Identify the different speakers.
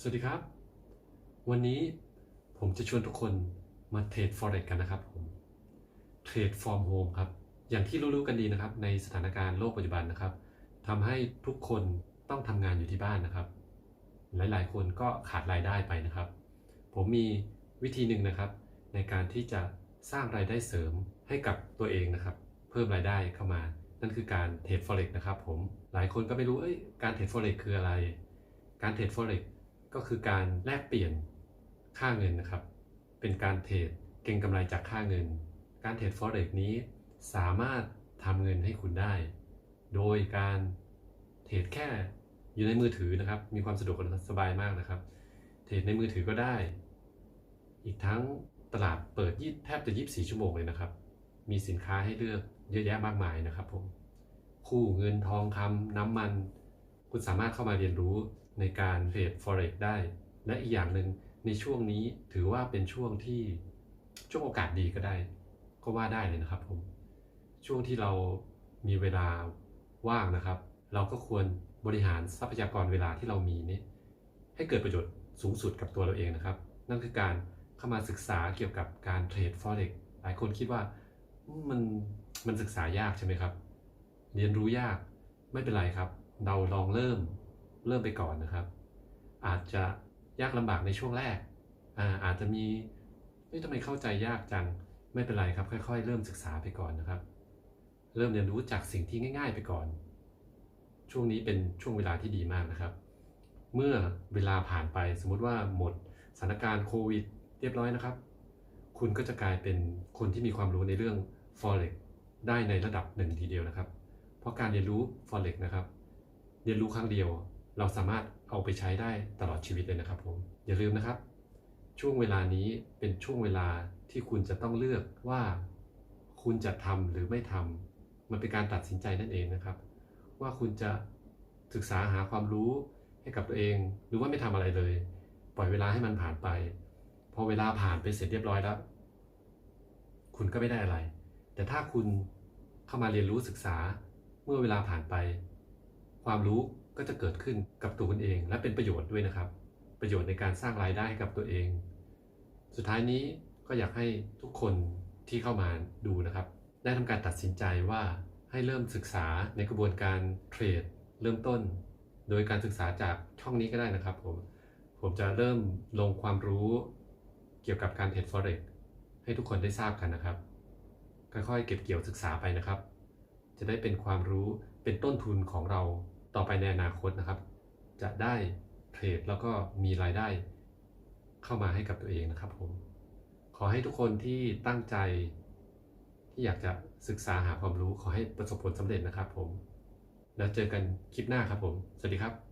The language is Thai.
Speaker 1: สวัสดีครับ วันนี้ผมจะชวนทุกคนมาเทรด forex กันนะครับผมเทรด from home ครับ อย่างที่รู้ๆกันดีนะครับ ในสถานการณ์โลกปัจจุบันนะครับทำให้ทุกคนต้องทำงานอยู่ที่บ้านนะครับ หลายๆ คนก็ขาดรายได้ไปนะครับ ผมมีวิธีหนึ่งนะครับ ในการที่จะสร้างรายได้เสริมให้กับตัวเองนะครับ เพิ่มรายได้เข้ามา นั่นคือการเทรด forex นะครับ ผมหลายคนก็ไม่รู้เอ้ยการเทรด forex คืออะไร การเทรด forex ก็คือการแลกเปลี่ยนค่าเงินนะครับ เป็นการเทรดเก็งกำไรจากค่าเงิน การเทรด forex นี้สามารถทำเงินให้คุณได้ โดยการเทรดแค่อยู่ในมือถือนะครับ มีความสะดวกสบายมากนะครับ เทรดในมือถือก็ได้ อีกทั้งตลาดเปิดยี่แทบจะ 24 ชั่วโมงเลยนะครับ มีสินค้าให้เลือกเยอะแยะมากมายนะครับผม คู่เงินทองคำน้ำมัน คุณสามารถเข้ามาเรียนรู้ ในการเทรด forex ได้ และอีกอย่างหนึ่งในช่วงนี้ถือว่าเป็นช่วงที่ช่วงโอกาสดีก็ได้ ก็ว่าได้เลยนะครับผมช่วงที่เรามีเวลาว่างนะครับ เราก็ควรบริหารทรัพยากรเวลาที่เรามีนี้ให้เกิดประโยชน์สูงสุดกับตัวเราเองนะครับ นั่นคือการเข้ามาศึกษาเกี่ยวกับการเทรด forex หลายคนคิดว่ามันมันศึกษายากใช่ไหมครับ เรียนรู้ยากไม่เป็นไรครับ เราลองเริ่ม เริ่มไปก่อนนะครับ อาจจะยากลำบากในช่วงแรกอาอาจจะมีเฮ้ยทำไมเข้าใจยากจังไม่เป็นไรครับ ค่อยๆ เริ่มศึกษาไปก่อนนะครับ เริ่มเรียนรู้จากสิ่งที่ง่าย ๆ ไปก่อน ช่วงนี้เป็นช่วงเวลาที่ดีมากนะครับ เมื่อเวลาผ่านไปสมมุติว่าหมดสถานการณ์โควิด เรียบร้อยนะครับ คุณก็จะกลายเป็นคนที่มีความรู้ในเรื่อง forex ได้ในระดับหนึ่งทีเดียวนะครับ เพราะการเรียนรู้ forex นะครับ เรียนรู้ครั้งเดียว เราสามารถเอาไปใช้ได้ตลอดชีวิตเลยนะครับผมอย่าลืมนะครับ ช่วงเวลานี้เป็นช่วงเวลาที่คุณจะต้องเลือกว่าคุณจะทำหรือไม่ทำมันเป็นการตัดสินใจนั่นเองนะครับ ว่าคุณจะศึกษาหาความรู้ให้กับตัวเอง หรือว่าไม่ทำอะไรเลย ปล่อยเวลาให้มันผ่านไป พอเวลาผ่านไปเสร็จเรียบร้อยแล้ว คุณก็ไม่ได้อะไร แต่ถ้าคุณเข้ามาเรียนรู้ศึกษาเมื่อเวลาผ่านไป ความรู้ ก็จะเกิดขึ้นกับตัวคุณเอง และเป็นประโยชน์ด้วยนะครับ ประโยชน์ในการสร้างรายได้ให้กับตัวเอง สุดท้ายนี้ก็อยากให้ทุกคนที่เข้ามาดูนะครับ ได้ทำการตัดสินใจว่าให้เริ่มศึกษาในกระบวนการเทรดเริ่มต้น โดยการศึกษาจากช่องนี้ก็ได้นะครับผมผมจะเริ่มลงความรู้เกี่ยวกับการเทรด forex ให้ทุกคนได้ทราบกันนะครับ ค่อยๆเก็บเกี่ยวศึกษาไปนะครับ จะได้เป็นความรู้เป็นต้นทุนของเรา ต่อไปในอนาคตนะครับ จะได้เทรดแล้วก็มีรายได้เข้ามาให้กับตัวเองนะครับผม ขอให้ทุกคนที่ตั้งใจที่อยากจะศึกษาหาความรู้ขอให้ประสบผลสำเร็จนะครับผม แล้วเจอกันคลิปหน้าครับผม สวัสดีครับ